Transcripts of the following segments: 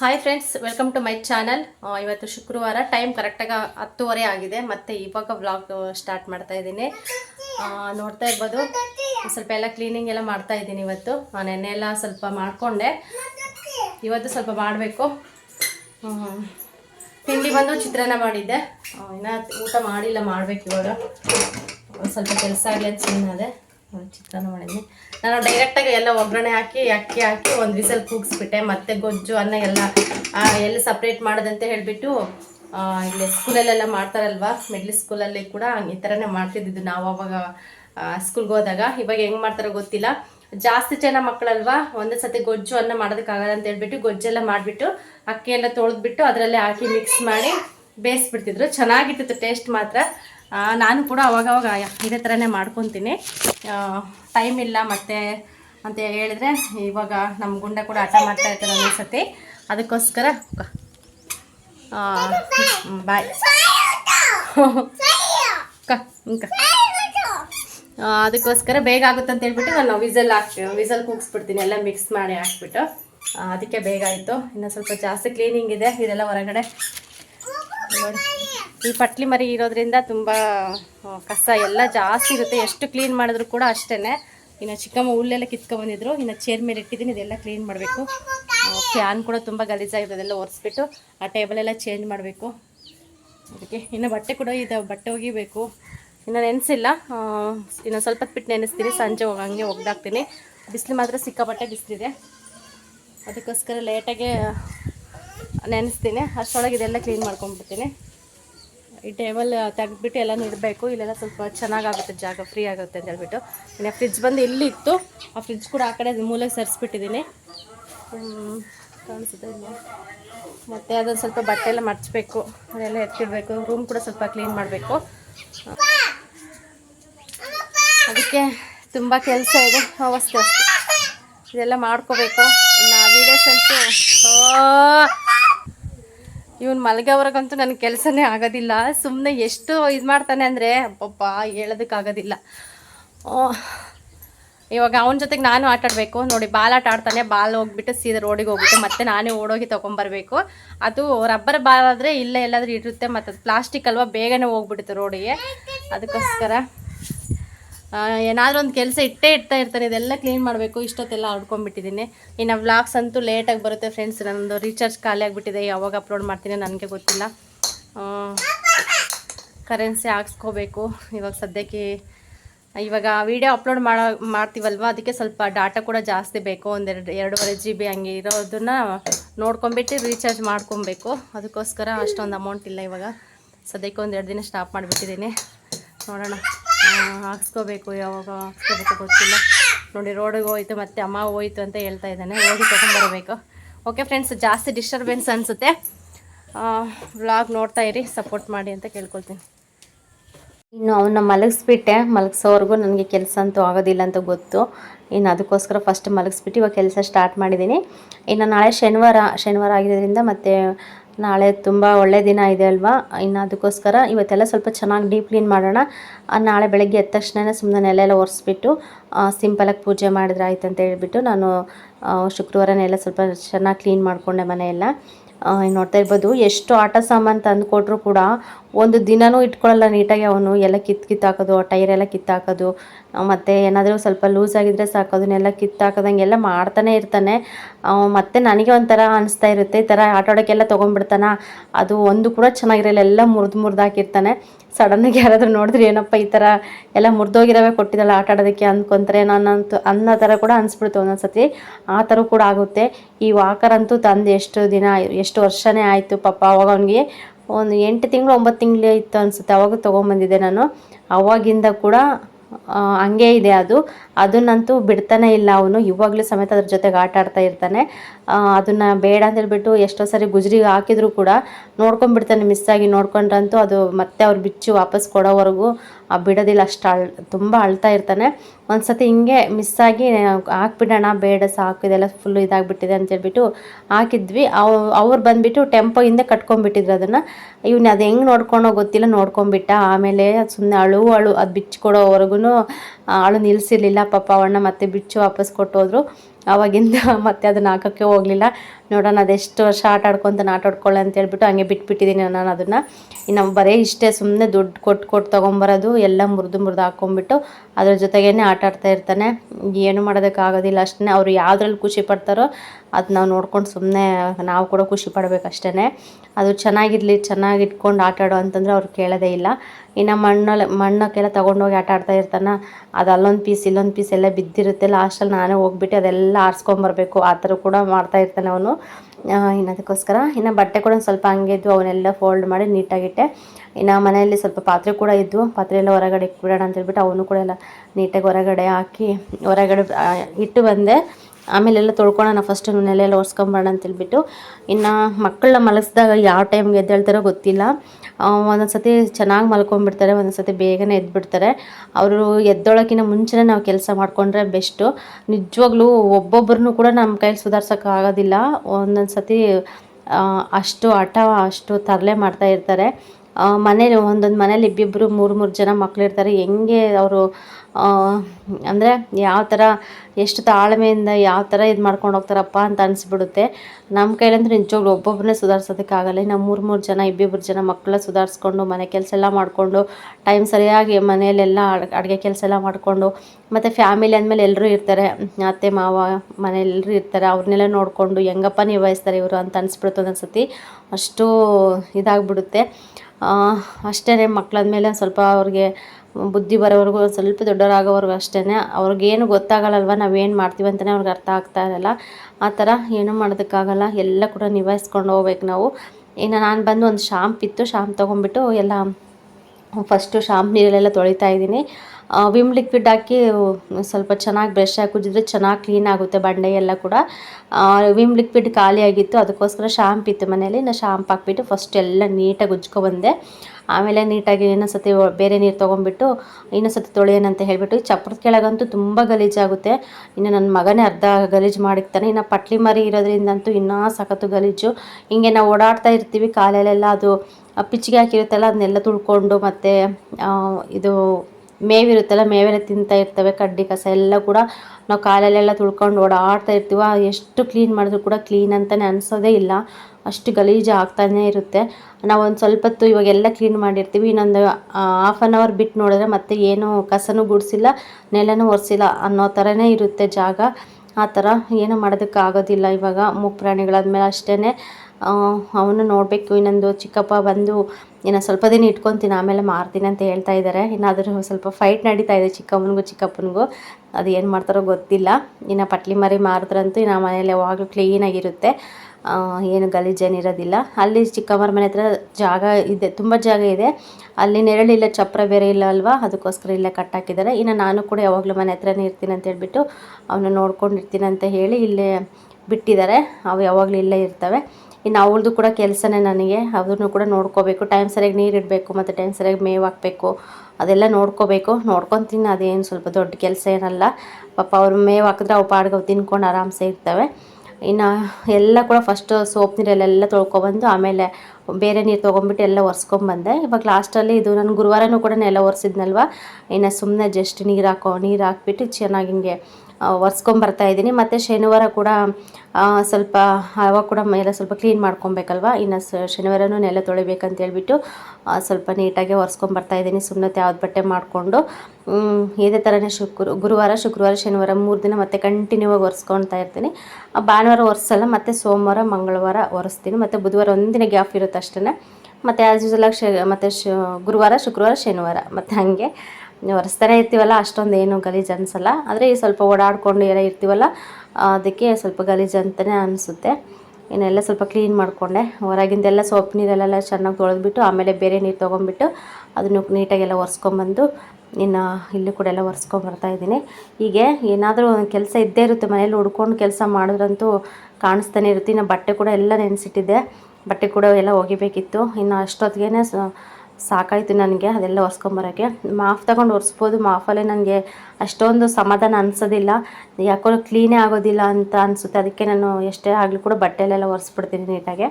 Hi friends welcome to my channel ಇವತ್ತು ಶುಕ್ರವಾರ time ಕರೆಕ್ಟಾಗಿ ಹತ್ತುವರೆ ಆಗಿದೆ. ಮತ್ತೆ ಇವಾಗ ವ್ಲಾಗ್ ಸ್ಟಾರ್ಟ್ ಮಾಡ್ತಾ ಇದ್ದೀನಿ. ನೋಡ್ತಾ ಇರ್ಬೋದು ಸ್ವಲ್ಪ ಎಲ್ಲ ಕ್ಲೀನಿಂಗ್ ಎಲ್ಲ ಮಾಡ್ತಾ ಇದ್ದೀನಿ ಇವತ್ತು. ನೆನ್ನೆ ಎಲ್ಲ ಸ್ವಲ್ಪ ಮಾಡಿಕೊಂಡೆ. ಇವತ್ತು ಸ್ವಲ್ಪ ಮಾಡಬೇಕು. ತಿಂಡಿ ಬಂದು ಚಿತ್ರಾನ್ನ ಮಾಡಿದ್ದೆ. ಇನ್ನೂ ಊಟ ಮಾಡಿಲ್ಲ, ಮಾಡಬೇಕು ಇವಾಗ. ಸ್ವಲ್ಪ ಕೆಲಸ ಆಗಲಿ ಅಂತ ಸುಮ್ಮನೆ ಚಿತ್ರಾನ್ನ ಮಾಡಿದ್ವಿ. ನಾನು ಡೈರೆಕ್ಟಾಗಿ ಎಲ್ಲ ಒಗ್ಗರಣೆ ಹಾಕಿ, ಅಕ್ಕಿ ಹಾಕಿ ಒಂದು ವಿಸಲ್ ಕೂಗಿಸ್ಬಿಟ್ಟೆ. ಮತ್ತೆ ಗೊಜ್ಜು, ಅನ್ನ ಎಲ್ಲ ಎಲ್ಲ ಸಪ್ರೇಟ್ ಮಾಡೋದಂತ ಹೇಳಿಬಿಟ್ಟು ಇಲ್ಲಿ ಸ್ಕೂಲಲ್ಲೆಲ್ಲ ಮಾಡ್ತಾರಲ್ವಾ? ಮಿಡ್ಲ್ ಸ್ಕೂಲಲ್ಲಿ ಕೂಡ ಈ ಥರನೇ ಮಾಡ್ತಿದ್ದಿದ್ದು ನಾವು ಅವಾಗ ಸ್ಕೂಲ್ಗೆ ಹೋದಾಗ. ಇವಾಗ ಹೆಂಗೆ ಮಾಡ್ತಾರೋ ಗೊತ್ತಿಲ್ಲ. ಜಾಸ್ತಿ ಜನ ಮಕ್ಕಳಲ್ವಾ? ಒಂದೇ ಸತಿ ಗೊಜ್ಜು, ಅನ್ನ ಮಾಡೋದಕ್ಕಾಗಲ್ಲ ಅಂತ ಹೇಳ್ಬಿಟ್ಟು ಗೊಜ್ಜೆಲ್ಲ ಮಾಡಿಬಿಟ್ಟು, ಅಕ್ಕಿಯೆಲ್ಲ ತೊಳೆದ್ಬಿಟ್ಟು ಅದರಲ್ಲೇ ಹಾಕಿ ಮಿಕ್ಸ್ ಮಾಡಿ ಬೇಯಿಸ್ಬಿಡ್ತಿದ್ರು. ಚೆನ್ನಾಗಿರ್ತಿತ್ತು ಟೇಸ್ಟ್ ಮಾತ್ರ. ನಾನು ಕೂಡ ಅವಾಗವಾಗ ಇದೇ ಥರನೇ ಮಾಡ್ಕೊತೀನಿ. ಟೈಮ್ ಇಲ್ಲ ಮತ್ತೆ ಅಂತ ಹೇಳಿದ್ರೆ ಇವಾಗ ನಮ್ಮ ಗುಂಡ ಕೂಡ ಹಠ ಮಾಡ್ತಾ ಇರ್ತಾರೆ ಒಂದೊಂದು ಸತಿ ಅದಕ್ಕೋಸ್ಕರ ಬಾಯ್ ಕ ಅದಕ್ಕೋಸ್ಕರ ಬೇಗ ಆಗುತ್ತೆ ಅಂತ ಹೇಳ್ಬಿಟ್ಟು ನಾನು ವಿಸಲ್ ಹಾಕ್ತೀನಿ ವಿಸಲ್ ಕೂಗಿಸ್ಬಿಡ್ತೀನಿ, ಎಲ್ಲ ಮಿಕ್ಸ್ ಮಾಡಿ ಹಾಕ್ಬಿಟ್ಟು. ಅದಕ್ಕೆ ಬೇಗ ಆಯಿತು. ಇನ್ನು ಸ್ವಲ್ಪ ಜಾಸ್ತಿ ಕ್ಲೀನಿಂಗ್ ಇದೆ, ಇದೆಲ್ಲ ಹೊರಗಡೆ ನೋಡಿ. ಈ ಪಟ್ಲಿ ಮರಿ ಇರೋದ್ರಿಂದ ತುಂಬ ಕಸ ಎಲ್ಲ ಜಾಸ್ತಿ ಇರುತ್ತೆ. ಎಷ್ಟು ಕ್ಲೀನ್ ಮಾಡಿದ್ರು ಕೂಡ ಅಷ್ಟೇ ಇನ್ನು ಚಿಕ್ಕಮ್ಮ ಹುಲ್ಲೆಲ್ಲ ಕಿತ್ಕೊಂಡ್ಬಂದಿದ್ರು ಇನ್ನು ಚೇರ್ ಮೇಲೆ ಇಟ್ಟಿದ್ದೀನಿ. ಇದೆಲ್ಲ ಕ್ಲೀನ್ ಮಾಡಬೇಕು. ಫ್ಯಾನ್ ಕೂಡ ತುಂಬ ಗಲೀಜಾಗಿದೆ. ಅದೆಲ್ಲ ಒರೆಸ್ಬಿಟ್ಟು ಆ ಟೇಬಲ್ ಎಲ್ಲ ಚೇಂಜ್ ಮಾಡಬೇಕು. ಅದಕ್ಕೆ ಇನ್ನು ಬಟ್ಟೆ ಕೂಡ ಇದೆ. ಬಟ್ಟೆ ಒಗಿಬೇಕು. ಇನ್ನು ನೆನೆಸಿಲ್ಲ. ಇನ್ನು ಸ್ವಲ್ಪ ಬಿಟ್ಟು ನೆನೆಸ್ತೀನಿ. ಸಂಜೆ ಹಂಗೆ ಒಗ್ದಾಕ್ತೀನಿ ಬಿಸಿಲು ಮಾತ್ರ ಸಿಕ್ಕಾಪಟ್ಟೆ ಬಿಸಿಲಿದೆ. ಅದಕ್ಕೋಸ್ಕರ ಲೇಟಾಗೆ ನೆನೆಸ್ತೀನಿ. ಅಷ್ಟರೊಳಗೆ ಇದೆಲ್ಲ ಕ್ಲೀನ್ ಮಾಡ್ಕೊಂಡ್ಬಿಡ್ತೀನಿ. ಈ ಟೇಬಲ್ ತೆಗೆದ್ಬಿಟ್ಟು ಎಲ್ಲ ಇಡಬೇಕು. ಇಲ್ಲೆಲ್ಲ ಸ್ವಲ್ಪ ಚೆನ್ನಾಗಾಗುತ್ತೆ ಜಾಗ ಫ್ರೀ ಆಗುತ್ತೆ ಅಂತ ಹೇಳ್ಬಿಟ್ಟು. ಇನ್ನು ಫ್ರಿಜ್ ಬಂದು ಇಲ್ಲಿ ಇತ್ತು ಆ ಫ್ರಿಜ್ ಕೂಡ ಆ ಕಡೆ ಮೂಲೆಗೆ ಸರಿಸ್ಬಿಟ್ಟಿದ್ದೀನಿ. ಕಾಣಿಸುತ್ತೆ ಇಲ್ಲ ಮತ್ತು ಅದೊಂದು ಸ್ವಲ್ಪ ಬಟ್ಟೆ ಎಲ್ಲ ಮಡಚಬೇಕು. ಅದೆಲ್ಲ ಎತ್ತಿಡಬೇಕು. ರೂಮ್ ಕೂಡ ಸ್ವಲ್ಪ ಕ್ಲೀನ್ ಮಾಡಬೇಕು. ಅದಕ್ಕೆ ತುಂಬ ಕೆಲಸ ಇದೆ. ಅವಸ್ಥೆ ಇದೆಲ್ಲ ಮಾಡ್ಕೋಬೇಕು. ಇನ್ನು ವೀಡಿಯೋಸ್ ಅಂತೂ ಇವನು ಮಲಗೋವ್ರಿಗಂತೂ ನನ್ನ ಕೆಲಸನೇ ಆಗೋದಿಲ್ಲ. ಸುಮ್ಮನೆ ಎಷ್ಟು ಇದು ಮಾಡ್ತಾನೆ ಅಂದರೆ ಪಾಪ ಹೇಳೋದಕ್ಕಾಗೋದಿಲ್ಲ ಇವಾಗ ಅವನ ಜೊತೆಗೆ ನಾನು ಆಟಾಡಬೇಕು ನೋಡಿ, ಬಾಲ್ ಆಟ ಆಡ್ತಾನೆ, ಬಾಲ್ ಹೋಗ್ಬಿಟ್ಟು ಸೀದಾ ರೋಡಿಗೆ ಹೋಗ್ಬಿಟ್ಟು ಮತ್ತೆ ನಾನೇ ಓಡೋಗಿ ತೊಗೊಂಬರ್ಬೇಕು. ಅದು ರಬ್ಬರ್ ಬಾಲ್ ಆದರೆ ಇಲ್ಲೇ ಎಲ್ಲಾದ್ರೂ ಇರುತ್ತೆ ಮತ್ತು ಅದು ಪ್ಲಾಸ್ಟಿಕ್ ಅಲ್ವಾ ಬೇಗನೆ ಹೋಗ್ಬಿಡುತ್ತೆ ರೋಡಿಗೆ ಅದಕ್ಕೋಸ್ಕರ ಏನಾದರೂ ಒಂದು ಕೆಲಸ ಇಟ್ಟೇ ಇಡ್ತಾ ಇರ್ತಾರೆ, ಇದೆಲ್ಲ ಕ್ಲೀನ್ ಮಾಡಬೇಕು, ಇಷ್ಟೊತ್ತೆಲ್ಲ ಆಡ್ಕೊಂಡ್ಬಿಟ್ಟಿದ್ದೀನಿ. ಇನ್ನು ವ್ಲಾಗ್ಸ್ ಅಂತೂ ಲೇಟಾಗಿ ಬರುತ್ತೆ ಫ್ರೆಂಡ್ಸ್ ನನ್ನದು ರೀಚಾರ್ಜ್ ಖಾಲಿ ಆಗಿಬಿಟ್ಟಿದೆ, ಯಾವಾಗ ಅಪ್ಲೋಡ್ ಮಾಡ್ತೀನಿ ನನಗೆ ಗೊತ್ತಿಲ್ಲ. ಕರೆನ್ಸಿ ಹಾಕ್ಸ್ಕೋಬೇಕು. ಇವಾಗ ಸದ್ಯಕ್ಕೆ, ಇವಾಗ ವಿಡಿಯೋ ಅಪ್ಲೋಡ್ ಮಾಡೋ, ಮಾಡ್ತೀವಲ್ವ? ಅದಕ್ಕೆ ಸ್ವಲ್ಪ ಡಾಟಾ ಕೂಡ ಜಾಸ್ತಿ ಬೇಕು ಒಂದೆರಡು ಎರಡೂವರೆ ಜಿ ಬಿ ಹಂಗೆ ಇರೋದನ್ನ ನೋಡ್ಕೊಂಬಿಟ್ಟು ರೀಚಾರ್ಜ್ ಮಾಡ್ಕೊಬೇಕು. ಅದಕ್ಕೋಸ್ಕರ ಅಷ್ಟೊಂದು ಅಮೌಂಟ್ ಇಲ್ಲ ಇವಾಗ. ಸದ್ಯಕ್ಕೆ ಒಂದು ಎರಡು ದಿನ ಸ್ಟಾಪ್ ಮಾಡಿಬಿಟ್ಟಿದ್ದೀನಿ. ನೋಡೋಣ. ಹಾಕ್ಸ್ಕೋಬೇಕು, ಯಾವಾಗ ಹಾಕ್ಸ್ಕೋಬೇಕು ಗೊತ್ತಿಲ್ಲ. ನೋಡಿ ರೋಡಿಗೆ ಹೋಯ್ತು, ಮತ್ತು ಅಮ್ಮ ಹೋಯ್ತು ಅಂತ ಹೇಳ್ತಾ ಇದ್ದಾನೆ. ಹೋಗಿ ತೊಗೊಂಬರಬೇಕು ಓಕೆ ಫ್ರೆಂಡ್ಸ್ ಜಾಸ್ತಿ ಡಿಸ್ಟರ್ಬೆನ್ಸ್ ಅನಿಸುತ್ತೆ. ವ್ಲಾಗ್ ನೋಡ್ತಾ ಇರಿ ಸಪೋರ್ಟ್ ಮಾಡಿ ಅಂತ ಕೇಳ್ಕೊಳ್ತೀನಿ. ಇನ್ನು ಅವನ್ನ ಮಲಗಿಸ್ಬಿಟ್ಟೆ. ಮಲಗಿಸೋವರೆಗೂ ನನಗೆ ಕೆಲಸ ಅಂತೂ ಆಗೋದಿಲ್ಲ ಅಂತ ಗೊತ್ತು. ಇನ್ನು ಅದಕ್ಕೋಸ್ಕರ ಫಸ್ಟ್ ಮಲಗಿಸ್ಬಿಟ್ಟು ಇವಾಗ ಕೆಲಸ ಸ್ಟಾರ್ಟ್ ಮಾಡಿದ್ದೀನಿ. ಇನ್ನು ನಾಳೆ ಶನಿವಾರ ಶನಿವಾರ ಆಗಿರೋದ್ರಿಂದ ಮತ್ತು ನಾಳೆ ತುಂಬ ಒಳ್ಳೆ ದಿನ ಇದೆ ಅಲ್ವಾ? ಇನ್ನು ಅದಕ್ಕೋಸ್ಕರ ಇವತ್ತೆಲ್ಲ ಸ್ವಲ್ಪ ಚೆನ್ನಾಗಿ ಡೀಪ್ ಕ್ಲೀನ್ ಮಾಡೋಣ. ನಾಳೆ ಬೆಳಗ್ಗೆ ಎದ್ದ ತಕ್ಷಣ ಸುಮ್ಮನೆ ನೆಲೆ ಎಲ್ಲ ಒರೆಸ್ಬಿಟ್ಟು ಸಿಂಪಲಾಗಿ ಪೂಜೆ ಮಾಡಿದ್ರೆ ಆಯ್ತು ಅಂತ ಹೇಳ್ಬಿಟ್ಟು ನಾನು ಶುಕ್ರವಾರನೆಲ್ಲ ಸ್ವಲ್ಪ ಚೆನ್ನಾಗಿ ಕ್ಲೀನ್ ಮಾಡಿಕೊಂಡೆ ಮನೆಯೆಲ್ಲ. ನೋಡ್ತಾ ಇರ್ಬೋದು. ಎಷ್ಟು ಆಟ ಸಾಮಾನು ತಂದು ಕೊಟ್ಟರು ಕೂಡ ಒಂದು ದಿನವೂ ಇಟ್ಕೊಳ್ಳಲ್ಲ ನೀಟಾಗಿ ಅವನು. ಎಲ್ಲ ಕಿತ್ತು ಕಿತ್ತಾಕೋದು ಟೈರ್ ಎಲ್ಲ ಕಿತ್ತಾಕೋದು ಮತ್ತು ಏನಾದರೂ ಸ್ವಲ್ಪ ಲೂಸ್ ಆಗಿದ್ರೆ ಸಾಕು. ಅದನ್ನೆಲ್ಲ ಕಿತ್ತಾಕೋದಂಗೆಲ್ಲ ಮಾಡ್ತಾನೆ ಇರ್ತಾನೆ. ಮತ್ತು ನನಗೆ ಒಂಥರ ಅನಿಸ್ತಾ ಇರುತ್ತೆ. ಈ ಥರ ಆಟ ಆಡೋಕ್ಕೆಲ್ಲ ತೊಗೊಂಡ್ಬಿಡ್ತಾನ? ಅದು ಒಂದು ಕೂಡ ಚೆನ್ನಾಗಿರಲ್ಲ. ಎಲ್ಲ ಮುರಿದು ಮುರಿದು ಹಾಕಿರ್ತಾನೆ. ಸಡನ್ನಾಗಿ ಯಾರಾದರೂ ನೋಡಿದ್ರೆ, ಏನಪ್ಪ ಈ ಥರ ಎಲ್ಲ ಮುರಿದೋಗಿರೋವೇ ಕೊಟ್ಟಿದ್ದಲ್ಲ ಆಟ ಆಡೋದಕ್ಕೆ ಅಂದ್ಕೊಂತಾರೆ ನಾನಂತೂ ಅನ್ನೋ ಥರ ಕೂಡ ಅನಿಸ್ಬಿಡ್ತು ಒಂದೊಂದು ಸತಿ ಆ ಥರ ಕೂಡ ಆಗುತ್ತೆ. ಈ ವಾಕರ್ ಅಂತೂ ತಂದು ಎಷ್ಟು ದಿನ, ಎಷ್ಟು ವರ್ಷನೇ ಆಯಿತು ಪಾಪ ಅವಾಗ ಅವನಿಗೆ. ಒಂದು ಎಂಟು ತಿಂಗಳು, ಒಂಬತ್ತು ತಿಂಗಳು ಇತ್ತು ಅನಿಸುತ್ತೆ, ಅವಾಗ ತೊಗೊಂಬಂದಿದ್ದೆ ನಾನು. ಅವಾಗಿಂದ ಕೂಡ ಹಂಗೆ ಇದೆ ಅದು. ಅದನ್ನಂತೂ ಬಿಡ್ತಾನೆ ಇಲ್ಲ ಅವನು. ಇವಾಗಲೂ ಸಮೇತ ಅದ್ರ ಜೊತೆಗೆ ಆಟ ಆಡ್ತಾ ಇರ್ತಾನೆ. ಅದನ್ನು ಬೇಡ ಅಂತ ಹೇಳ್ಬಿಟ್ಟು ಎಷ್ಟೋ ಸರಿ ಗುಜ್ರಿಗೆ ಹಾಕಿದ್ರು ಕೂಡ ನೋಡ್ಕೊಂಡ್ಬಿಡ್ತಾನೆ ಮಿಸ್ ಆಗಿ ನೋಡ್ಕೊಂಡ್ರಂತೂ ಅದು ಮತ್ತೆ ಅವ್ರು ಬಿಚ್ಚು ವಾಪಸ್ ಕೊಡೋವರೆಗೂ ಬಿಡೋದಿಲ್ಲ. ಅಷ್ಟು ಅಳ್, ತುಂಬ ಅಳ್ತಾ ಇರ್ತಾನೆ. ಒಂದ್ಸತಿ ಹಿಂಗೆ ಮಿಸ್ ಆಗಿ ಹಾಕ್ಬಿಡೋಣ, ಬೇಡ, ಸಾಕು, ಇದೆಲ್ಲ ಫುಲ್ಲು ಇದಾಗ್ಬಿಟ್ಟಿದೆ ಅಂತ ಹೇಳ್ಬಿಟ್ಟು ಹಾಕಿದ್ವಿ. ಅವ್, ಅವ್ರು ಬಂದ್ಬಿಟ್ಟು ಟೆಂಪೋ ಹಿಂದೆ ಕಟ್ಕೊಂಡ್ಬಿಟ್ಟಿದ್ರು ಅದನ್ನು. ಇವ್ನು ಅದು ಹೆಂಗೆ ನೋಡ್ಕೊಳೋ ಗೊತ್ತಿಲ್ಲ ನೋಡ್ಕೊಂಬಿಟ್ಟ ಆಮೇಲೆ ಸುಮ್ಮನೆ ಅಳು ಅಳು, ಅದು ಬಿಚ್ಕೊಡೋವರೆಗೂ ಅಳು ನಿಲ್ಲಿಸಿರ್ಲಿಲ್ಲ ಪಾಪ ಅವಣ್ಣ ಮತ್ತೆ ಬಿಚ್ಚು ವಾಪಸ್ ಕೊಟ್ಟೋದ್ರು. ಅವಾಗಿಂದ ಮತ್ತೆ ಅದನ್ನ ಹಾಕೋಕ್ಕೆ ಹೋಗಲಿಲ್ಲ. ನೋಡೋಣ ಅದೆಷ್ಟು ವರ್ಷ ಆಟ ಆಡ್ಕೊಂತ ಆಟ ಆಡ್ಕೊಳ್ಳಿ ಅಂತ ಹೇಳ್ಬಿಟ್ಟು ಹಂಗೆ ಬಿಟ್ಬಿಟ್ಟಿದ್ದೀನಿ ನಾನು ಅದನ್ನು. ಇನ್ನು ಬರೀ ಇಷ್ಟೇ ಸುಮ್ಮನೆ ದುಡ್ಡು ಕೊಟ್ಟು ಕೊಟ್ಟು ತೊಗೊಂಬರೋದು, ಎಲ್ಲ ಮುರಿದು ಮುರಿದು ಹಾಕ್ಕೊಂಬಿಟ್ಟು ಅದ್ರ ಜೊತೆಗೇನೆ ಆಟ ಆಡ್ತಾ ಇರ್ತಾನೆ. ಏನು ಮಾಡೋದಕ್ಕಾಗೋದಿಲ್ಲ ಅಷ್ಟೇ ಅವ್ರು ಯಾವ್ದ್ರಲ್ಲಿ ಖುಷಿ ಪಡ್ತಾರೋ ಅದು ನಾವು ನೋಡ್ಕೊಂಡು ಸುಮ್ಮನೆ ನಾವು ಕೂಡ ಖುಷಿ ಪಡ್ಬೇಕು ಅಷ್ಟೇ ಅದು ಚೆನ್ನಾಗಿರಲಿ, ಚೆನ್ನಾಗಿ ಇಟ್ಕೊಂಡು ಆಟ ಆಡೋ ಅಂತಂದರೆ ಅವ್ರು ಕೇಳೋದೇ ಇಲ್ಲ. ಇನ್ನು ಮಣ್ಣಲ್ಲಿ ಮಣ್ಣಕ್ಕೆಲ್ಲ ತೊಗೊಂಡೋಗಿ ಆಟ ಆಡ್ತಾ ಇರ್ತಾನೆ. ಅದು ಅಲ್ಲೊಂದು ಪೀಸ್ ಇಲ್ಲೊಂದು ಪೀಸ್ ಎಲ್ಲ ಬಿದ್ದಿರುತ್ತೆ. ಲಾಸ್ಟಲ್ಲಿ ನಾನೇ ಹೋಗ್ಬಿಟ್ಟು ಅದೆಲ್ಲ ಆರಿಸ್ಕೊಂಬರ್ಬೇಕು ಆ ಥರ ಕೂಡ ಮಾಡ್ತಾ ಇರ್ತಾನೆ ಅವನು. ಇನ್ನು ಅದಕ್ಕೋಸ್ಕರ ಇನ್ನು ಬಟ್ಟೆ ಕೂಡ ಸ್ವಲ್ಪ ಹಂಗೆ ಇದ್ವು. ಅವನ್ನೆಲ್ಲ ಫೋಲ್ಡ್ ಮಾಡಿ ನೀಟಾಗಿಟ್ಟೆ. ಇನ್ನು ಮನೆಯಲ್ಲಿ ಸ್ವಲ್ಪ ಪಾತ್ರೆ ಕೂಡ ಇದ್ವು. ಪಾತ್ರೆ ಎಲ್ಲ ಹೊರಗಡೆ ಇಟ್ಬಿಡೋಣ ಅಂತ ಹೇಳ್ಬಿಟ್ಟು ಅವನು ಕೂಡ ಎಲ್ಲ ನೀಟಾಗಿ ಹೊರಗಡೆ ಹಾಕಿ, ಹೊರಗಡೆ ಇಟ್ಟು ಬಂದೆ. ಆಮೇಲೆಲ್ಲ ತೊಳ್ಕೊಳೋಣ. ಫಸ್ಟ್ ನೆಲೆಲ್ಲ ಒರೆಸ್ಕೊಂಬರೋಣ ಅಂತೇಳ್ಬಿಟ್ಟು ಇನ್ನು ಮಕ್ಕಳನ್ನ ಮಲಗಿಸಿದಾಗ ಯಾವ ಟೈಮ್ಗೆ ಎದ್ದೇಳ್ತಾರೋ ಗೊತ್ತಿಲ್ಲ. ಒಂದೊಂದು ಸತಿ ಚೆನ್ನಾಗಿ ಮಲ್ಕೊಂಡ್ಬಿಡ್ತಾರೆ ಒಂದೊಂದು ಸತಿ ಬೇಗನೆ ಎದ್ಬಿಡ್ತಾರೆ. ಅವರು ಎದ್ದೊಳಕಿನ ಮುಂಚೆನೇ ನಾವು ಕೆಲಸ ಮಾಡಿಕೊಂಡ್ರೆ ಬೆಸ್ಟು. ನಿಜವಾಗ್ಲೂ ಒಬ್ಬೊಬ್ಬರನ್ನು ಕೂಡ ನಮ್ಮ ಕೈಲಿ ಸುಧಾರ್ಸೋಕ್ಕಾಗೋದಿಲ್ಲ ಒಂದೊಂದು ಸತಿ ಅಷ್ಟು ಹಠ, ಅಷ್ಟು ತರಲೆ ಮಾಡ್ತಾ ಇರ್ತಾರೆ. ಮನೇಲಿ ಒಂದೊಂದು ಮನೇಲಿ ಇಬ್ಬಿಬ್ಬರು ಮೂರು ಮೂರು ಜನ ಮಕ್ಕಳಿರ್ತಾರೆ ಹೆಂಗೆ ಅವರು ಅಂದರೆ ಯಾವ ಥರ ಎಷ್ಟು ತಾಳ್ಮೆಯಿಂದ ಯಾವ ಥರ ಇದು ಮಾಡ್ಕೊಂಡು ಹೋಗ್ತಾರಪ್ಪ ಅಂತ ಅನಿಸ್ಬಿಡುತ್ತೆ. ನಮ್ಮ ಕೈಲಂದ್ರೆ ನಿಜವಾಗ್ಲೂ ಒಬ್ಬೊಬ್ಬರನ್ನೇ ಸುಧಾರ್ಸೋದಕ್ಕಾಗಲ್ಲ ಇನ್ನು ಮೂರು ಮೂರು ಜನ ಇಬ್ಬಿಬ್ಬರು ಜನ ಮಕ್ಕಳ ಸುಧಾರಿಸ್ಕೊಂಡು ಮನೆ ಕೆಲಸ ಎಲ್ಲ ಮಾಡಿಕೊಂಡು, ಟೈಮ್ ಸರಿಯಾಗಿ ಮನೆಯಲ್ಲೆಲ್ಲ ಅಡುಗೆ ಕೆಲಸ ಎಲ್ಲ ಮಾಡಿಕೊಂಡು, ಮತ್ತು ಫ್ಯಾಮಿಲಿ ಅಂದಮೇಲೆ ಎಲ್ಲರೂ ಇರ್ತಾರೆ. ಅತ್ತೆ, ಮಾವ ಮನೆಯೆಲ್ಲರೂ ಇರ್ತಾರೆ. ಅವ್ರನ್ನೆಲ್ಲ ನೋಡಿಕೊಂಡು, ಹೆಂಗಪ್ಪ ನಿಭಾಯಿಸ್ತಾರೆ ಇವರು? ಅಂತ ಅನಿಸ್ಬಿಡುತ್ತೆ ಒಂದೊಂದು ಸತಿ ಅಷ್ಟು ಇದಾಗ್ಬಿಡುತ್ತೆ. ಅಷ್ಟೇ ಮಕ್ಕಳಾದ್ಮೇಲೆ ಸ್ವಲ್ಪ ಅವ್ರಿಗೆ ಬುದ್ಧಿ ಬರೋವರೆಗೂ ಸ್ವಲ್ಪ ದೊಡ್ಡವರಾಗೋವರೆಗೂ ಅಷ್ಟೇ ಅವ್ರಿಗೇನು ಗೊತ್ತಾಗಲ್ಲಲ್ವ ನಾವೇನು ಮಾಡ್ತೀವಿ ಅಂತಲೇ ಅವ್ರಿಗೆ ಅರ್ಥ ಆಗ್ತಾ ಇರಲ್ಲ. ಆ ಥರ ಏನೂ ಮಾಡೋದಕ್ಕಾಗಲ್ಲ. ಎಲ್ಲ ಕೂಡ ನಿಭಾಯಿಸ್ಕೊಂಡು ಹೋಗ್ಬೇಕು ನಾವು. ಇನ್ನು ನಾನು ಬಂದು ಒಂದು ಶಾಂಪ್ ಇತ್ತು. ಶಾಂಪ್ ತೊಗೊಂಡ್ಬಿಟ್ಟು ಎಲ್ಲ, ಫಸ್ಟು ಶಾಂಪ್ ನೀರಲ್ಲೆಲ್ಲ ತೊಳಿತಾ ಇದ್ದೀನಿ. ವಿಮ್ ಲಿಕ್ವಿಡ್ ಹಾಕಿ ಸ್ವಲ್ಪ ಚೆನ್ನಾಗಿ ಬ್ರಷ್ ಹಾಕಿ ಚೆನ್ನಾಗಿ ಕ್ಲೀನ್ ಆಗುತ್ತೆ ಬಂಡೆ ಎಲ್ಲ ಕೂಡ. ವಿಮ್ ಲಿಕ್ವಿಡ್ ಖಾಲಿ ಆಗಿತ್ತು, ಅದಕ್ಕೋಸ್ಕರ ಶಾಂಪ್ ಇತ್ತು ಮನೆಯಲ್ಲಿ. ನಾನು ಶಾಂಪ್ ಹಾಕ್ಬಿಟ್ಟು ಫಸ್ಟ್ ಎಲ್ಲ ನೀಟಾಗಿ ಉಜ್ಕೊಬಂದೆ ಆಮೇಲೆ ನೀಟಾಗಿ ಇನ್ನೊಂದು ಸತಿ ಬೇರೆ ನೀರು ತೊಗೊಂಬಿಟ್ಟು ಇನ್ನೊಂದು ಸತಿ ತೊಳೆಯೋಣಂತ ಹೇಳಿಬಿಟ್ಟು ಚಪ್ರದ ಕೆಳಗಂತೂ ತುಂಬ ಗಲೀಜಾಗುತ್ತೆ ಇನ್ನು ನನ್ನ ಮಗನೇ ಅರ್ಧ ಗಲೀಜು ಮಾಡಿರ್ತಾನೆ. ಇನ್ನು ಪಟ್ಲಿ ಮರಿ ಇರೋದ್ರಿಂದಂತೂ ಇನ್ನೂ ಸಖತ್ತು ಗಲೀಜು. ಹಿಂಗೆ ನಾವು ಓಡಾಡ್ತಾ ಇರ್ತೀವಿ ಕಾಲಲ್ಲೆಲ್ಲ, ಅದು ಪಿಚ್ಚಿಗೆ ಹಾಕಿರುತ್ತಲ್ಲ, ಅದನ್ನೆಲ್ಲ ತುಳ್ಕೊಂಡು ಮತ್ತು ಇದು ಮೇವಿರುತ್ತಲ್ಲ, ಮೇವೆಲ್ಲ ತಿಂತಾ ಇರ್ತವೆ, ಕಡ್ಡಿ ಕಸ ಎಲ್ಲ ಕೂಡ ನಾವು ಕಾಲಲ್ಲೆಲ್ಲ ತುಳ್ಕೊಂಡು ಓಡಾಡ್ತಾ ಇರ್ತೀವ, ಎಷ್ಟು ಕ್ಲೀನ್ ಮಾಡಿದ್ರು ಕೂಡ ಕ್ಲೀನ್ ಅಂತಲೇ ಅನಿಸೋದೇ ಇಲ್ಲ. ಅಷ್ಟು ಗಲೀಜು ಆಗ್ತಾನೇ ಇರುತ್ತೆ. ನಾವು ಒಂದು ಸ್ವಲ್ಪ ಹೊತ್ತು ಇವಾಗೆಲ್ಲ ಕ್ಲೀನ್ ಮಾಡಿರ್ತೀವಿ, ಇನ್ನೊಂದು ಹಾಫ್ ಆನ್ ಅವರ್ ಬಿಟ್ಟು ನೋಡಿದ್ರೆ ಮತ್ತೆ ಏನು ಕಸನೂ ಗುಡಿಸಿಲ್ಲ, ನೆಲನೂ ಒರೆಸಿಲ್ಲ ಅನ್ನೋ ಥರನೇ ಇರುತ್ತೆ ಜಾಗ. ಆ ಥರ ಏನು ಮಾಡೋದಕ್ಕಾಗೋದಿಲ್ಲ ಇವಾಗ ಮೂಗು ಪ್ರಾಣಿಗಳಾದ್ಮೇಲೆ ಅಷ್ಟೇ ಅವನು ನೋಡಬೇಕು, ಇನ್ನೊಂದು ಚಿಕ್ಕಪ್ಪ ಬಂದು ಇನ್ನು ಸ್ವಲ್ಪ ದಿನ ಇಟ್ಕೊತೀನಿ, ಆಮೇಲೆ ಮಾರ್ತೀನಿ ಅಂತ ಹೇಳ್ತಾ ಇದ್ದಾರೆ ಇನ್ನಾದರೂ ಸ್ವಲ್ಪ ಫೈಟ್ ನಡೀತಾ ಇದೆ ಚಿಕ್ಕಮ್ಮನಿಗೂ, ಚಿಕ್ಕಪ್ಪನಿಗೂ. ಅದು ಏನು ಮಾಡ್ತಾರೋ ಗೊತ್ತಿಲ್ಲ. ಇನ್ನು ಪಟ್ಲಿ ಮರಿ ಮಾರಿದ್ರಂತೂ ಇನ್ನು ಮನೇಲಿ ಯಾವಾಗಲೂ ಕ್ಲೀನಾಗಿರುತ್ತೆ ಏನು ಗಲೀಜೇನಿರೋದಿಲ್ಲ ಅಲ್ಲಿ ಚಿಕ್ಕಮ್ಮರ ಮನೆ ಹತ್ರ ಜಾಗ ಇದೆ, ತುಂಬ ಜಾಗ ಇದೆ. ಅಲ್ಲಿ ನೆರಳಿಲ್ಲ ಚಪ್ರ ಬೇರೆ ಇಲ್ಲ ಅಲ್ವಾ? ಅದಕ್ಕೋಸ್ಕರ ಇಲ್ಲೇ ಕಟ್ಟಾಕಿದ್ದಾರೆ. ಇನ್ನು ನಾನು ಕೂಡ ಯಾವಾಗಲೂ ಮನೆ ಹತ್ರನೇ ಇರ್ತೀನಿ ಅಂತ ಹೇಳ್ಬಿಟ್ಟು ಅವನ್ನ ನೋಡ್ಕೊಂಡಿರ್ತೀನಿ ಅಂತ ಹೇಳಿ ಇಲ್ಲೇ ಬಿಟ್ಟಿದ್ದಾರೆ. ಅವು ಯಾವಾಗಲೂ ಇಲ್ಲೇ ಇರ್ತವೆ. ಇನ್ನು ಅವಳದು ಕೂಡ ಕೆಲಸನೇ ನನಗೆ ಅದನ್ನು ಕೂಡ ನೋಡ್ಕೋಬೇಕು. ಟೈಮ್ ಸರಿಯಾಗಿ ನೀರು ಇಡಬೇಕು ಮತ್ತು ಟೈಮ್ ಸರಿಯಾಗಿ ಮೇವು ಹಾಕಬೇಕು ಅದೆಲ್ಲ ನೋಡ್ಕೋಬೇಕು. ನೋಡ್ಕೊತೀನಿ ಅದೇನು ಸ್ವಲ್ಪ ದೊಡ್ಡ ಕೆಲಸ ಏನಲ್ಲ. ಪಾಪ ಅವ್ರು ಮೇವು ಹಾಕಿದ್ರೆ ಅವು ಪಾಡ್ಗೆ ಅವು ತಿನ್ಕೊಂಡು ಆರಾಮ್ಸೆ ಇರ್ತವೆ. ಇನ್ನು ಎಲ್ಲ ಕೂಡ ಫಸ್ಟ್ ಸೋಪ್ ನೀರಲ್ಲೆಲ್ಲ ತೊಳ್ಕೊಬಂದು, ಆಮೇಲೆ ಬೇರೆ ನೀರು ತೊಗೊಂಬಿಟ್ಟು ಎಲ್ಲ ಒರೆಸ್ಕೊಂಬಂದೆ. ಇವಾಗ ಲಾಸ್ಟಲ್ಲಿ ಇದು ನಾನು ಗುರುವಾರನೂ ಕೂಡ ಎಲ್ಲ ಒರೆಸಿದ್ನಲ್ವ? ಇನ್ನು ಸುಮ್ಮನೆ ಜಸ್ಟ್ ನೀರು ಹಾಕೋ, ನೀರು ಹಾಕ್ಬಿಟ್ಟು ಚೆನ್ನಾಗಿ ಹಿಂಗೆ ಒರೆಸ್ಕೊಂಬರ್ತಾ ಇದ್ದೀನಿ. ಮತ್ತು ಶನಿವಾರ ಕೂಡ ಸ್ವಲ್ಪ ಅವಾಗ ಕೂಡ ಮೇಲೆ ಸ್ವಲ್ಪ ಕ್ಲೀನ್ ಮಾಡ್ಕೊಬೇಕಲ್ವ? ಇನ್ನು ಶನಿವಾರನೂ ನೆಲ ತೊಳಿಬೇಕಂತ ಹೇಳ್ಬಿಟ್ಟು ಸ್ವಲ್ಪ ನೀಟಾಗಿ ಒರೆಸ್ಕೊಂಬರ್ತಾ ಇದ್ದೀನಿ. ಸುಮ್ಮನೆ ಯಾವ್ದು ಬಟ್ಟೆ ಮಾಡಿಕೊಂಡು. ಇದೇ ಥರನೇ ಶುಕ್ರ, ಗುರುವಾರ, ಶುಕ್ರವಾರ, ಶನಿವಾರ ಮೂರು ದಿನ ಮತ್ತೆ ಕಂಟಿನ್ಯೂ ಆಗಿ ಒರೆಸ್ಕೊಳ್ತಾ ಇರ್ತೀನಿ. ಭಾನುವಾರ ಒರೆಸಲ್ಲ, ಮತ್ತು ಸೋಮವಾರ, ಮಂಗಳವಾರ ಒರೆಸ್ತೀನಿ. ಮತ್ತು ಬುಧವಾರ ಒಂದಿನ ಗ್ಯಾಪ್ ಇರುತ್ತೆ ಅಷ್ಟೇ ಮತ್ತು ಆ್ಯಸ್ ಯೂಸಲಾಗಿ ಶ, ಮತ್ತು ಶ, ಗುರುವಾರ, ಶುಕ್ರವಾರ, ಶನಿವಾರ. ಮತ್ತು ಹಾಗೆ. ಒರೆಸ್ತಾನೆ ಇರ್ತೀವಲ್ಲ, ಅಷ್ಟೊಂದು ಏನು ಗಲೀಜು ಅನಿಸಲ್ಲ. ಆದರೆ ಈ ಸ್ವಲ್ಪ ಓಡಾಡಿಕೊಂಡು ಎಲ್ಲ ಇರ್ತೀವಲ್ಲ, ಅದಕ್ಕೆ ಸ್ವಲ್ಪ ಗಲೀಜು ಅಂತಲೇ ಅನಿಸುತ್ತೆ. ಇನ್ನೆಲ್ಲ ಸ್ವಲ್ಪ ಕ್ಲೀನ್ ಮಾಡಿಕೊಂಡೆ. ಹೊರಗಿಂದೆಲ್ಲ ಸೋಪ್ ನೀರಲ್ಲೆಲ್ಲ ಚೆನ್ನಾಗಿ ತೊಳೆದ್ಬಿಟ್ಟು, ಆಮೇಲೆ ಬೇರೆ ನೀರು ತೊಗೊಂಬಿಟ್ಟು ಅದನ್ನು ನೀಟಾಗೆಲ್ಲ ಒರೆಸ್ಕೊಂಬಂದು, ಇನ್ನು ಇಲ್ಲೂ ಕೂಡ ಎಲ್ಲ ಒರೆಸ್ಕೊಂಬರ್ತಾ ಇದ್ದೀನಿ. ಹೀಗೆ ಏನಾದರೂ ಒಂದು ಕೆಲಸ ಇದ್ದೇ ಇರುತ್ತೆ, ಮನೇಲಿ ಹುಡ್ಕೊಂಡು ಕೆಲಸ ಮಾಡಿದ್ರಂತೂ ಕಾಣಿಸ್ತಾನೆ ಇರುತ್ತೆ. ಇನ್ನು ಬಟ್ಟೆ ಕೂಡ ಎಲ್ಲ ನೆನೆಸಿಟ್ಟಿದ್ದೆ. ಬಟ್ಟೆ ಕೂಡ ಎಲ್ಲ ಒಗಿಬೇಕಿತ್ತು. ಇನ್ನು ಅಷ್ಟೊತ್ತಿಗೆ ಸಾಕಾಯಿತು ನನಗೆ, ಅದೆಲ್ಲ ಒರೆಸ್ಕೊಂಬರೋಕ್ಕೆ ಮಾಫ್ ತಗೊಂಡು ಒರೆಸ್ಬೋದು, ಮಾಫಲ್ಲೇ ನನಗೆ ಅಷ್ಟೊಂದು ಸಮಾಧಾನ ಅನಿಸೋದಿಲ್ಲ. ಯಾಕೋ ಕ್ಲೀನೇ ಆಗೋದಿಲ್ಲ ಅಂತ ಅನಿಸುತ್ತೆ. ಅದಕ್ಕೆ ನಾನು ಎಷ್ಟೇ ಆಗಲಿ ಕೂಡ ಬಟ್ಟೆಲೆಲ್ಲ ಒರೆಸ್ಬಿಡ್ತೀನಿ ನೀಟಾಗೆ.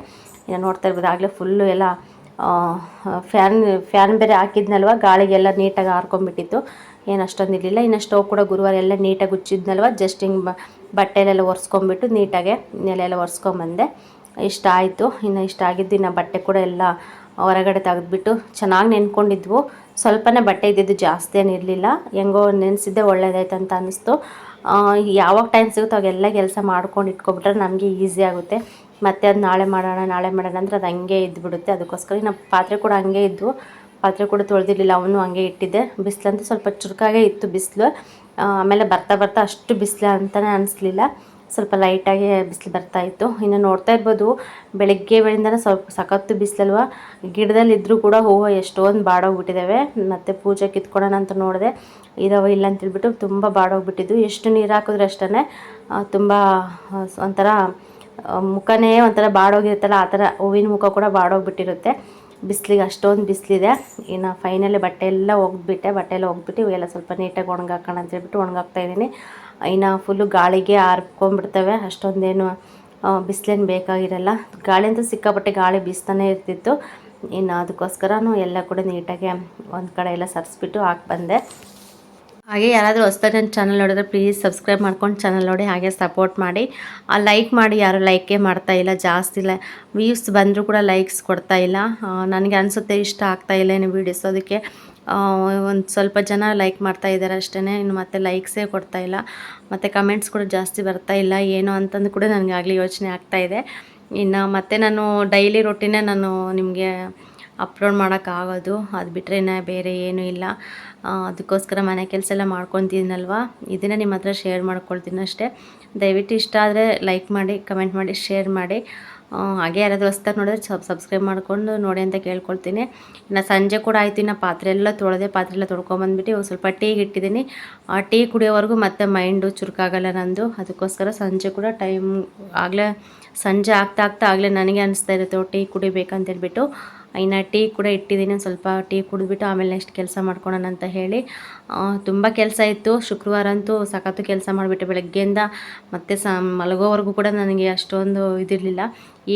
ಇನ್ನು ನೋಡ್ತಾ ಇರ್ಬೋದು, ಆಗಲೇ ಫುಲ್ಲು ಎಲ್ಲ ಫ್ಯಾನ್ ಫ್ಯಾನ್ ಬೇರೆ ಹಾಕಿದ್ನಲ್ವ, ಗಾಳಿಗೆಲ್ಲ ನೀಟಾಗಿ ಹಾರ್ಕೊಂಬಿಟ್ಟಿತ್ತು ಏನು ಅಷ್ಟೊಂದು ಇರಲಿಲ್ಲ. ಇನ್ನು ಸ್ಟವ್ ಕೂಡ ಗುರುವಾರ ಎಲ್ಲ ನೀಟಾಗಿ ಉಚ್ಚಿದ್ನಲ್ವ ಜಸ್ಟ್ ಹಿಂಗೆ ಬಟ್ಟೆಲೆಲ್ಲ ಒರೆಸ್ಕೊಂಬಿಟ್ಟು ನೀಟಾಗೆ ನೆಲೆಲ್ಲ ಒರೆಸ್ಕೊಂಬಂದೆ. ಇಷ್ಟ ಆಯಿತು. ಇನ್ನು ಇಷ್ಟ ಆಗಿದ್ದು ಇನ್ನು ಬಟ್ಟೆ ಕೂಡ ಎಲ್ಲ ಹೊರಗಡೆ ತೆಗೆದ್ಬಿಟ್ಟು ಚೆನ್ನಾಗಿ ನೆನ್ಕೊಂಡಿದ್ವು. ಸ್ವಲ್ಪನೇ ಬಟ್ಟೆ ಇದ್ದಿದ್ದು ಜಾಸ್ತಿ ಏನಿರಲಿಲ್ಲ ಹೆಂಗೋ ನೆನೆಸಿದ್ದೆ ಒಳ್ಳೇದಾಯ್ತು ಅಂತ ಅನ್ನಿಸ್ತು ಯಾವಾಗ ಟೈಮ್ ಸಿಗುತ್ತೋ ಅವಾಗೆಲ್ಲ ಕೆಲಸ ಮಾಡ್ಕೊಂಡು ಇಟ್ಕೊಬಿಟ್ರೆ ನಮಗೆ ಈಸಿ ಆಗುತ್ತೆ. ಮತ್ತೆ ಅದು ನಾಳೆ ಮಾಡೋಣ ನಾಳೆ ಮಾಡೋಣ ಅಂದರೆ ಅದು ಹಂಗೆ ಇದ್ಬಿಡುತ್ತೆ. ಅದಕ್ಕೋಸ್ಕರ ನಮ್ಮ ಪಾತ್ರೆ ಕೂಡ ಹಂಗೆ ಇದ್ವು. ಪಾತ್ರೆ ಕೂಡ ತೊಳೆದಿರಲಿಲ್ಲ, ಅವನು ಹಂಗೆ ಇಟ್ಟಿದ್ದೆ. ಬಿಸಿಲಂತೂ ಸ್ವಲ್ಪ ಚುರುಕಾಗೇ ಇತ್ತು ಬಿಸಿಲು. ಆಮೇಲೆ ಬರ್ತಾ ಬರ್ತಾ ಅಷ್ಟು ಬಿಸಿಲು ಅಂತಲೇ ಅನಿಸ್ಲಿಲ್ಲ. ಸ್ವಲ್ಪ ಲೈಟಾಗಿ ಬಿಸಿಲು ಬರ್ತಾ ಇತ್ತು. ಇನ್ನು ನೋಡ್ತಾ ಇರ್ಬೋದು, ಬೆಳಗ್ಗೆ ವೇಳೆಯಿಂದನೇ ಸ್ವಲ್ಪ ಸಖತ್ತು ಬಿಸಿಲಲ್ವ? ಗಿಡದಲ್ಲಿ ಇದ್ರೂ ಕೂಡ ಹೂವು ಎಷ್ಟೊಂದು ಬಾಡೋಗ್ಬಿಟ್ಟಿದ್ದಾವೆ ಮತ್ತು ಪೂಜೆ ಕಿತ್ಕೊಳ್ಳೋಣ ಅಂತ ನೋಡಿದೆ, ಇದಾವೆ ಇಲ್ಲ ಅಂತೇಳ್ಬಿಟ್ಟು ತುಂಬ ಬಾಡೋಗ್ಬಿಟ್ಟಿದ್ದು. ಎಷ್ಟು ನೀರು ಹಾಕಿದ್ರೆ ಅಷ್ಟೇ ತುಂಬ ಒಂಥರ ಮುಖನೇ ಒಂಥರ ಬಾಡೋಗಿರುತ್ತಲ್ಲ, ಆ ಥರ ಹೂವಿನ ಮುಖ ಕೂಡ ಬಾಡೋಗ್ಬಿಟ್ಟಿರುತ್ತೆ. ಬಿಸಿಲಿಗೆ ಅಷ್ಟೊಂದು ಬಿಸಿಲಿದೆ. ಇನ್ನು ಫೈನಲಿ ಬಟ್ಟೆ ಎಲ್ಲ ಹೋಗ್ಬಿಟ್ಟೆ ಬಟ್ಟೆ ಎಲ್ಲ ಹೋಗ್ಬಿಟ್ಟು ಇವೆಲ್ಲ ಸ್ವಲ್ಪ ನೀಟಾಗಿ ಒಣಗಾಕೋಣ ಅಂತ ಹೇಳ್ಬಿಟ್ಟು ಒಣಗಾಕ್ತಾ ಇದ್ದೀನಿ. ಇನ್ನು ಫುಲ್ಲು ಗಾಳಿಗೆ ಆರ್ಕೊಂಡ್ಬಿಡ್ತವೆ. ಅಷ್ಟೊಂದೇನು ಬಿಸಿಲೇನು ಬೇಕಾಗಿರಲ್ಲ. ಗಾಳಿ ಅಂತೂ ಸಿಕ್ಕಾಪಟ್ಟೆ ಗಾಳಿ ಬೀಸ್ತಾನೆ ಇರ್ತಿತ್ತು. ಇನ್ನು ಅದಕ್ಕೋಸ್ಕರನೂ ಎಲ್ಲ ಕೂಡ ನೀಟಾಗಿ ಒಂದು ಕಡೆ ಎಲ್ಲ ಸರಿಸ್ಬಿಟ್ಟು ಹಾಕಿ ಬಂದೆ. ಹಾಗೆ ಯಾರಾದರೂ ಹೊಸ್ದಾಗಿ ನನ್ನ ಚಾನಲ್ ನೋಡಿದ್ರೆ ಪ್ಲೀಸ್ ಸಬ್ಸ್ಕ್ರೈಬ್ ಮಾಡ್ಕೊಂಡು ಚಾನಲ್ ನೋಡಿ, ಹಾಗೆ ಸಪೋರ್ಟ್ ಮಾಡಿ. ಆ, ಲೈಕ್ ಮಾಡಿ, ಯಾರು ಲೈಕೇ ಮಾಡ್ತಾ ಇಲ್ಲ, ಜಾಸ್ತಿ ಇಲ್ಲ ವ್ಯೂಸ್ ಬಂದರೂ ಕೂಡ ಲೈಕ್ಸ್ ಕೊಡ್ತಾ ಇಲ್ಲ. ನನಗೆ ಅನಿಸುತ್ತೆ ಇಷ್ಟ ಆಗ್ತಾ ಇಲ್ಲ ಏನು ವೀಡಿಯೋಸ್ ಅದಕ್ಕೆ. ಒಂದು ಸ್ವಲ್ಪ ಜನ ಲೈಕ್ ಮಾಡ್ತಾ ಇದ್ದಾರೆ ಅಷ್ಟೇ ಇನ್ನು ಮತ್ತೆ ಲೈಕ್ಸೇ ಕೊಡ್ತಾ ಇಲ್ಲ. ಮತ್ತು ಕಮೆಂಟ್ಸ್ ಕೂಡ ಜಾಸ್ತಿ ಬರ್ತಾ ಇಲ್ಲ. ಏನು ಅಂತಂದು ಕೂಡ ನನಗೆ ಆಗಲಿ ಯೋಚನೆ ಆಗ್ತಾ ಇದೆ. ಇನ್ನು ಮತ್ತೆ ನಾನು ಡೈಲಿ ರೊಟ್ಟಿನೇ ನಾನು ನಿಮಗೆ ಅಪ್ಲೋಡ್ ಮಾಡೋಕ್ಕಾಗೋದು ಅದು ಬಿಟ್ಟರೆ ಇನ್ನು ಬೇರೆ ಏನೂ ಇಲ್ಲ. ಅದಕ್ಕೋಸ್ಕರ ಮನೆ ಕೆಲಸ ಎಲ್ಲ ಮಾಡ್ಕೊತೀನಲ್ವ ಇದನ್ನೇ ನಿಮ್ಮ ಹತ್ರ ಶೇರ್ ಮಾಡ್ಕೊಳ್ತೀನಿ ಅಷ್ಟೇ. ದಯವಿಟ್ಟು ಇಷ್ಟ ಆದರೆ ಲೈಕ್ ಮಾಡಿ ಕಮೆಂಟ್ ಮಾಡಿ ಶೇರ್ ಮಾಡಿ. ಹಾಗೆ ಯಾರಾದರೂ ಹೊಸ್ದಾಗಿ ನೋಡಿದ್ರೆ ಸಬ್ ಸಬ್ಸ್ಕ್ರೈಬ್ ಮಾಡಿಕೊಂಡು ನೋಡಿ ಅಂತ ಕೇಳ್ಕೊಳ್ತೀನಿ. ಇನ್ನು ಸಂಜೆ ಕೂಡ ಆಯ್ತು, ಇನ್ನು ಪಾತ್ರೆ ಎಲ್ಲ ತೊಳೆದೆ, ಪಾತ್ರೆ ಎಲ್ಲ ತೊಳ್ಕೊಂಬಂದ್ಬಿಟ್ಟು ಸ್ವಲ್ಪ ಟೀಗೆ ಇಟ್ಟಿದ್ದೀನಿ ಆ, ಟೀ ಕುಡಿಯೋವರೆಗೂ ಮತ್ತೆ ಮೈಂಡು ಚುರುಕಾಗಲ್ಲ ನಂದು. ಅದಕ್ಕೋಸ್ಕರ ಸಂಜೆ ಕೂಡ ಟೈಮ್ ಆಗಲೇ ಸಂಜೆ ಆಗ್ತಾ ಆಗ್ತಾ ಆಗಲೇ ನನಗೆ ಅನಿಸ್ತಾ ಇರುತ್ತೆ ಟೀ ಕುಡಿಬೇಕಂತ ಹೇಳ್ಬಿಟ್ಟು ಇನ್ನು ಟೀ ಕೂಡ ಇಟ್ಟಿದ್ದೀನಿ, ಸ್ವಲ್ಪ ಟೀ ಕುಡಿದ್ಬಿಟ್ಟು ಆಮೇಲೆ ನೆಕ್ಸ್ಟ್ ಕೆಲಸ ಮಾಡ್ಕೊಳೋಣ ಅಂತ ಹೇಳಿ. ತುಂಬ ಕೆಲಸ ಇತ್ತು. ಶುಕ್ರವಾರ ಅಂತೂ ಸಖತ್ತು ಕೆಲಸ ಮಾಡಿಬಿಟ್ಟೆ ಬೆಳಗ್ಗೆಯಿಂದ. ಮತ್ತೆ ಸ, ಮಲಗೋವರೆಗೂ ಕೂಡ ನನಗೆ ಅಷ್ಟೊಂದು ಇದಿರಲಿಲ್ಲ.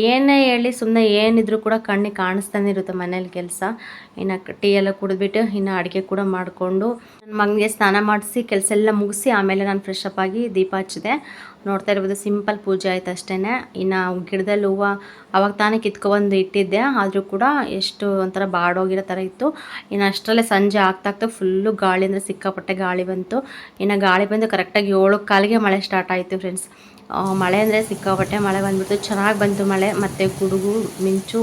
ಏನೇ ಹೇಳಿ ಸುಮ್ಮನೆ ಏನಿದ್ರು ಕೂಡ ಕಣ್ಣಿಗೆ ಕಾಣಿಸ್ತಾನೆ ಇರುತ್ತೆ ಮನೇಲಿ ಕೆಲಸ. ಇನ್ನು ಟೀ ಎಲ್ಲ ಕುಡಿದ್ಬಿಟ್ಟು ಇನ್ನು ಅಡುಗೆ ಕೂಡ ಮಾಡಿಕೊಂಡು. ನನ್ನ ಮಗನಿಗೆ ಸ್ನಾನ ಮಾಡಿಸಿ, ಕೆಲಸ ಎಲ್ಲ ಮುಗಿಸಿ ಆಮೇಲೆ ನಾನು ಫ್ರೆಶ್ ಅಪ್ ಆಗಿ ದೀಪ ಹಚ್ಚಿದೆ. ನೋಡ್ತಾ ಇರ್ಬೋದು, ಸಿಂಪಲ್ ಪೂಜೆ ಆಯ್ತು ಅಷ್ಟೇ ಇನ್ನು ಗಿಡದಲ್ಲಿ ಹೂವು ಅವಾಗ ತಾನೇ ಕಿತ್ಕೊಬಂದು ಇಟ್ಟಿದ್ದೆ. ಆದರೂ ಕೂಡ ಎಷ್ಟು ಒಂಥರ ಬಾಡೋಗಿರೋ ಥರ ಇತ್ತು. ಇನ್ನು ಅಷ್ಟರಲ್ಲೇ ಸಂಜೆ ಆಗ್ತಾ ಆಗ್ತಾ ಫುಲ್ಲು ಗಾಳಿ ಅಂದರೆ ಸಿಕ್ಕಾಪಟ್ಟೆ ಗಾಳಿ ಬಂತು. ಇನ್ನು ಗಾಳಿ ಬಂದು ಕರೆಕ್ಟಾಗಿ ಏಳು ಕಾಲಿಗೆ ಮಳೆ ಸ್ಟಾರ್ಟ್ ಆಯಿತು ಫ್ರೆಂಡ್ಸ್ ಮಳೆ ಅಂದರೆ ಸಿಕ್ಕಾಪಟ್ಟೆ ಮಳೆ ಬಂದ್ಬಿಡ್ತು. ಚೆನ್ನಾಗಿ ಬಂತು ಮಳೆ, ಮತ್ತು ಗುಡುಗು, ಮಿಂಚು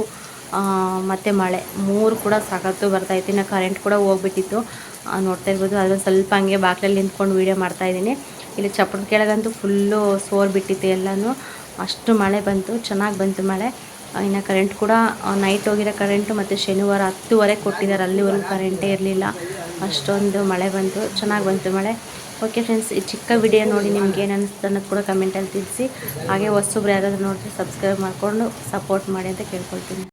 ಮತ್ತು ಮಳೆ. ಮೂರು ಕೂಡ ಸಾಕತ್ತು ಬರ್ತಾಯಿತ್ತು ಇನ್ನು ಕರೆಂಟ್ ಕೂಡ ಹೋಗ್ಬಿಟ್ಟಿತ್ತು. ನೋಡ್ತಾ ಇರ್ಬೋದು ಅದ್ರಲ್ಲಿ ಸ್ವಲ್ಪ ಹಂಗೆ ಬಾಗಿಲಲ್ಲಿ ನಿಂತ್ಕೊಂಡು ವೀಡಿಯೋ ಮಾಡ್ತಾಯಿದ್ದೀನಿ ಇಲ್ಲಿ ಚಪ್ಪರ ಕೆಳಗಂತೂ ಫುಲ್ಲು ಸೋರ್ ಬಿಟ್ಟಿತ್ತು ಎಲ್ಲನೂ. ಅಷ್ಟು ಮಳೆ ಬಂತು, ಚೆನ್ನಾಗಿ ಬಂತು ಮಳೆ. ಇನ್ನು ಕರೆಂಟ್ ಕೂಡ ನೈಟ್ ಹೋಗಿರೋ ಕರೆಂಟು ಮತ್ತು ಶನಿವಾರ ಹತ್ತುವರೆ ಕೊಟ್ಟಿದ್ದಾರೆ, ಅಲ್ಲಿವರೆಗೂ ಕರೆಂಟೇ ಇರಲಿಲ್ಲ. ಅಷ್ಟೊಂದು ಮಳೆ ಬಂತು, ಚೆನ್ನಾಗಿ ಬಂತು ಮಳೆ. ಓಕೆ ಫ್ರೆಂಡ್ಸ್ ಈ ಚಿಕ್ಕ ವಿಡಿಯೋ ನೋಡಿ ನಿಮ್ಗೆ ಏನು ಅನ್ನಿಸ್ತು ಅನ್ನೋದು ಕೂಡ ಕಮೆಂಟಲ್ಲಿ ತಿಳಿಸಿ. ಹಾಗೆ ಹೊಸಬ್ರು ಯಾರಾದರೂ ನೋಡಿದ್ರೆ ಸಬ್ಸ್ಕ್ರೈಬ್ ಮಾಡಿಕೊಂಡು ಸಪೋರ್ಟ್ ಮಾಡಿ ಅಂತ ಕೇಳ್ಕೊಳ್ತೀನಿ.